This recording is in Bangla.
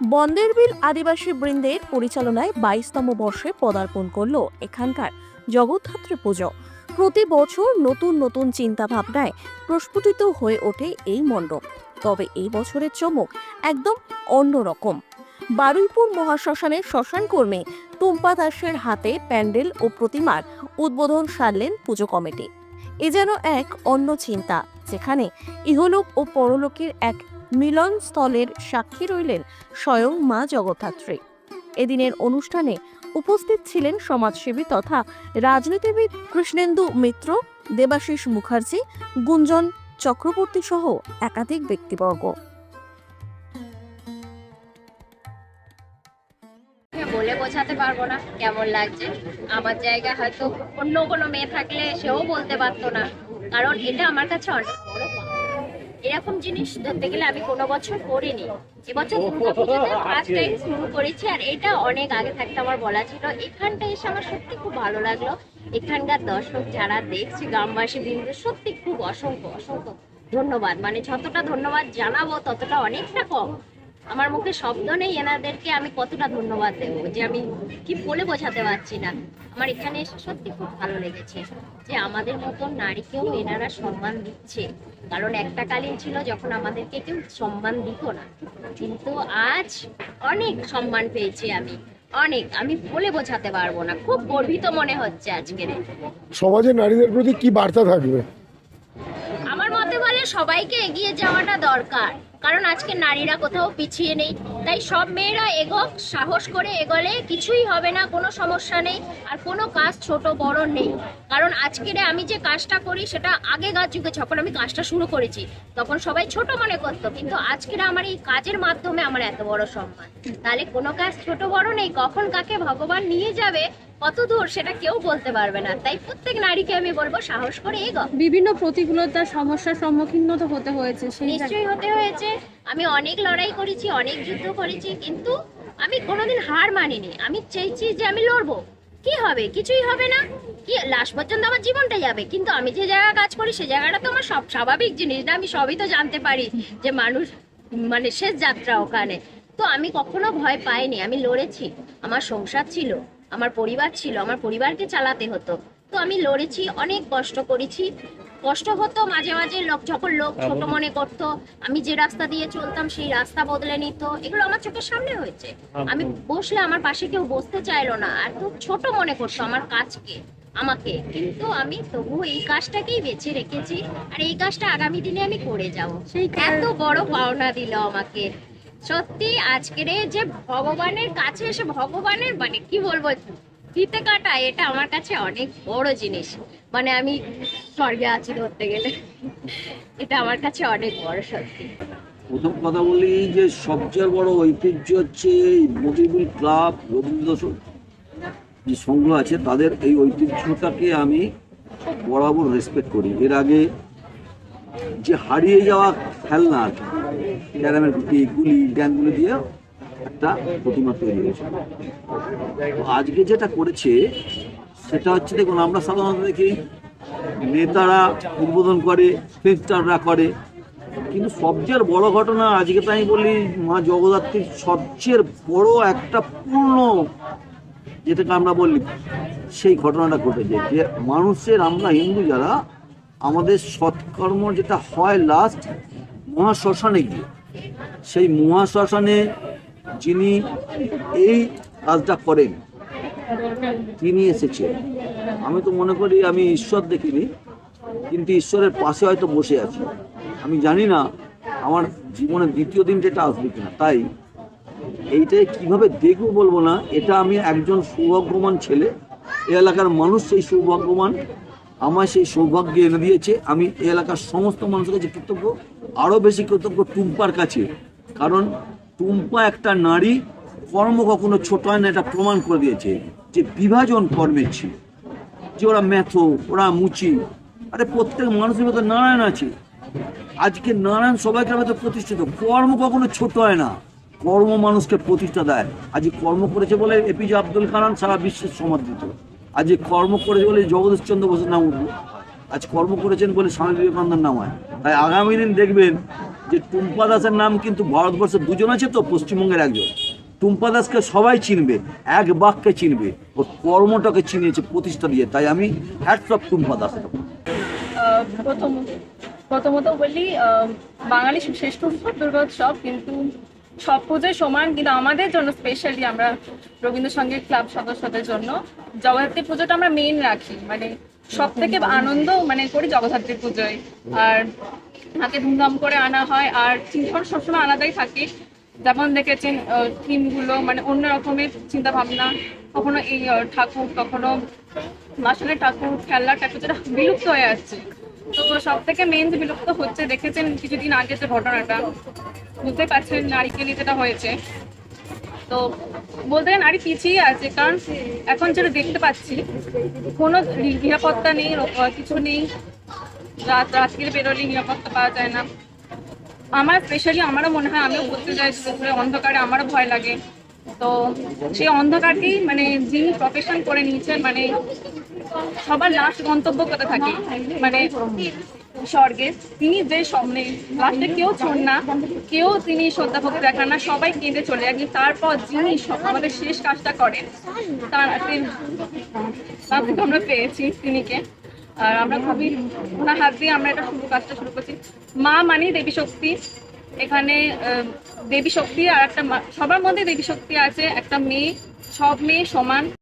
বন্দেরবিল আদিবাসী বৃন্দের পরিচালনায় বাইশতম বর্ষে পদার্পণ করল এখানকার জগদ্ধাত্রী পুজো। প্রতি বছর নতুন নতুন চিন্তা ভাবনায় প্রস্ফুটিত হয়ে ওঠে এই মণ্ডপ। তবে এই বছরের চমক একদম অন্যরকম বারুইপুর মহাশ্মশানের শ্মশান কর্মী টুম্পা দাসের হাতে প্যান্ডেল ও প্রতিমার উদ্বোধন সারলেন পুজো কমিটি। এ যেন এক অন্য চিন্তা, যেখানে ইহলোক ও পরলোকের এক মিলন স্থলের সাক্ষী রইলেন স্বয়ং মা জগদ্ধাত্রী। এদিনের অনুষ্ঠানে উপস্থিত ছিলেন সমাজসেবী তথা রাজনীতিবিদ কৃষ্ণেন্দু মিত্র, দেবাশিস মুখার্জি, গুঞ্জন চক্রবর্তী সহ একাধিক ব্যক্তিবর্গ। বলে বোঝাতে পারব না কেমন লাগছে। আমার জায়গায় হয়তো অন্য কোনো মেয়ে থাকলে সেও বলতে পারতো না। কারণ এটা আমার কাছে অনেক। এরকম জিনিস ধরতে গেলে আমি কোনো বছর করিনি। এবছর দুর্গাপুজোতে ফার্স্ট টাইম শুরু করেছি আর এটা অনেক আগে থাকতে আমার বলা ছিল। এখানটা এসে আমার সত্যি খুব ভালো লাগল। এখানকার দর্শক যারা দেখছে গ্রামবাসী বিন্দু সত্যি খুব অসংখ্য অসংখ্য ধন্যবাদ। মানে যতটা ধন্যবাদ জানাব ততটা অনেকটা কম। আমার মুখে শব্দ নেই এনাদেরকে আমি কতটা ধন্যবাদ দেবো যে আমি কি বলে বোঝাতে পারছি না। আমার এখানে এসে সত্যি খুব ভালো লেগেছে যে আমাদের মতন নারীকেও এনারা সম্মান দিচ্ছে। কারণ একটা কালীন ছিল যখন আমাদেরকে কেউ সম্মান দিত না। কিন্তু আজ অনেক সম্মান পেয়েছি আমি অনেক। আমি বলে বোঝাতে পারব না খুব গর্বিত মনে হচ্ছে আজকের সমাজে নারীদের প্রতি কি বার্তা থাকবে? আমার মতে বলে সবাইকে এগিয়ে যাওয়াটা দরকার। কারণ আজকে নারীরা কোথাও পিছিয়ে নেই। তাই সব মেয়েরা এগোক, সাহস করে এগোলে কিছুই হবে না, কোনো সমস্যা নেই আর কোনো কাজ ছোট বড় নেই। কারণ আজকের আমি যে কাজটা করি সেটা আগেকার যুগে যখন আমি কাজটা শুরু করেছি, তখন সবাই ছোট মনে করতো। কিন্তু আজকের আমার এই কাজের মাধ্যমে আমার এত বড় সম্মান। তাহলে কোনো কাজ ছোট বড় নেই, কখন কাকে ভগবান নিয়ে যাবে কত দূর সেটা কেউ বলতে পারবে না। তাই প্রত্যেক নারীকে আমি বলব সাহস করে এগো। বিভিন্ন প্রতিকূলতার সমস্যার সম্মুখীন তো হতে হয়েছে নিশ্চয়ই হতে হয়েছে। আমি অনেক লড়াই করেছি অনেক যুদ্ধ করেছি কিন্তু আমি কোনোদিন হার মানিনি। আমি চেয়েছি যে আমি লড়বো। কি হবে? কিছুই হবে না। কি লাস্ট পর্যন্ত আমার জীবনটা যাবে। কিন্তু আমি যে জায়গায় কাজ করি সেই জায়গাটা তো আমার সব স্বাভাবিক জিনিস না। আমি সবই তো জানতে পারি যে মানুষ মানে শেষ যাত্রা ওখানে। তো আমি কখনো ভয় পাইনি। আমি লড়েছি। আমার সংসার ছিল। আমার পরিবার ছিল আমার পরিবারকে চালাতে হতো। তো আমি লড়েছি অনেক কষ্ট করেছি। কষ্ট হতো মাঝে মাঝে লোক যখন লোক ছোট মনে করতো আমি যে রাস্তা দিয়ে চলতাম সেই রাস্তা বদলে নিত। এগুলো আমার চোখের সামনে হয়েছে। আমি বসলে আমার পাশে কেউ বসতে চাইলো না আর খুব ছোট মনে করতো আমার কাজকে আমাকে। কিন্তু আমি তবু এই কাজটাকেই বেছে রেখেছি আর এই কাজটা আগামী দিনে আমি করে যাব। সেই এত বড় পাওনা দিল আমাকে। সত্যি, আজকের যে ভগবানের কাছে এসে ভগবানের মানে কি বলব ফিতে কাটা, এটা আমার কাছে অনেক বড় জিনিস। মানে আমি স্বর্গে আছি ধরতে গেলে। এটা আমার কাছে অনেক বড় সত্যি। প্রথম কথা বলি যে সবচেয়ে বড় ঐতিহ্য হচ্ছে এই মতিবুল ক্লাব রবীন্দ্র যে সংঘ আছে, তাদের এই ঐতিহ্যটাকে আমি বরাবর রেসপেক্ট করি। এর আগে যে হারিয়ে যাওয়া খেলনা আর কি, ক্যারামের গুলি ড্যাংগুলি দিয়ে একটা প্রতিমা তৈরি হয়েছে। আজকে যেটা করেছে সেটা হচ্ছে দেখুন আমরা সাধারণত দেখি নেতারা উদ্বোধন করে ফিল্মস্টাররা করে। কিন্তু সবচেয়ে বড় ঘটনা আজকে তাই বলি মা জগদ্ধাত্রীর সবচেয়ে বড় একটা পূর্ণ যেটাকে আমরা বলি সেই ঘটনাটা ঘটেছে যে মানুষের আমরা হিন্দু যারা আমাদের সৎকর্ম যেটা হয় লাস্ট মহাশ্মশানে গিয়ে, সেই মহাশ্মশানে যিনি এই কাজটা করেন, তিনি এসেছেন। আমি তো মনে করি আমি ঈশ্বর দেখিনি, কিন্তু ঈশ্বরের পাশে হয়তো বসে আছি। আমি জানি না আমার জীবনের দ্বিতীয় দিন যেটা আসবে কিনা, তাই এইটাই কীভাবে দেখব বলব না, এটা আমি একজন সৌভাগ্যবান ছেলে এলাকার মানুষ সেই সৌভাগ্যবান আমার সেই সৌভাগ্য এনে দিয়েছে। আমি এলাকার সমস্ত মানুষের কাছে কৃতজ্ঞ, আরও বেশি কৃতজ্ঞ টুম্পার কাছে। কারণ টুম্পা একটা নারী, কর্ম কখনো ছোট হয় না, এটা প্রমাণ করে দিয়েছে যে বিভাজন কর্মের ছিল। যে ওরা ম্যাথো, ওরা মুচি, আরে প্রত্যেক মানুষের মতো নারায়ণ আছে। আজকে নারায়ণ সবাইকে মধ্যে প্রতিষ্ঠিত। কর্ম কখনো ছোট হয় না, কর্ম মানুষকে প্রতিষ্ঠা দেয়। আজকে কর্ম করেছে বলে এপিজে আব্দুল কালাম সারা বিশ্বের সমাদৃত আজকে কর্ম করেছে বলে জগদীশ চন্দ্র বসুর নাম উঠল। আজ কর্ম করেছেন বলে স্বামী বিবেকানন্দের নাম হয়। তাই আগামী দিন দেখবেন যে টুম্পা দাসের নাম কিন্তু ভারতবর্ষে দুজন আছে তো, পশ্চিমবঙ্গের একজন। টুম্পা দাসকে সবাই চিনবে, এক বাক্যে চিনবে। ও কর্মটাকে চিনিয়েছে, প্রতিষ্ঠা দিয়ে তাই আমি হ্যাটস অফ টুম্পা দাস প্রথম, প্রথমত বলি বাঙালি শ্রেষ্ঠ উৎসব দুর্গোৎসব কিন্তু সব পুজোয় সমান, কিন্তু আমাদের জন্য স্পেশালি আমরা রবীন্দ্রসঙ্গীত ক্লাব সদস্যদের জন্য জগদ্ধাত্রী পুজোটা আমরা মেইন রাখি। মানে সব থেকে আনন্দ মানে করি জগদ্ধাত্রী পুজোয়। আর হাতে ধুমধাম করে আনা হয়, আর চিন্তা সবসময় আলাদাই থাকে। যেমন দেখেছেন থিমগুলো মানে অন্য রকমের চিন্তা ভাবনা কখনো এই ঠাকুর, কখনো মাসনের ঠাকুর, খেলনার ঠাকুর, যেটা বিলুপ্ত হয়ে যাচ্ছে তো সব থেকে মেন যে বিলুপ্ত হচ্ছে, দেখেছেন কিছুদিন আগে যে ঘটনাটা, বুঝতে পারছেন নারিকেলি যেটা হয়েছে। তো বলতে গেলে নারী পিছিয়ে আছে, কারণ এখন যেটা দেখতে পাচ্ছি, কোনো নিরাপত্তা নেই কিছু নেই। রাত রাত্রিরে বেরোলে নিরাপত্তা পাওয়া যায় না। আমার স্পেশালি আমারও মনে হয়, আমিও করতে যাই অন্ধকারে আমারও ভয় লাগে। তো সেই অন্ধকারকেই মানে যিনি প্রফেশন করে নিয়েছেন মানে সবার লাস্ট গন্তব্য কোথা থাকে? মানে স্বর্গে। তিনি যে সামনে লাস্টে কেউ ছোন না, কেউ তিনি শ্রদ্ধা ভক্তি দেখান না, সবাই কেঁদে চলে যায়। তারপর যিনি আমাদের শেষ কাজটা করেন, তার তাকে আমরা পেয়েছি তিনিকে। আর আমরা খুবই ওনার হাত দিয়ে আমরা এটা শুরু কাজটা শুরু করছি। মা মানে দেবী শক্তি। এখানে দেবী শক্তি আর একটা সবার মধ্যে দেবী শক্তি আছে, একটা মেয়ে, সব মেয়ে সমান।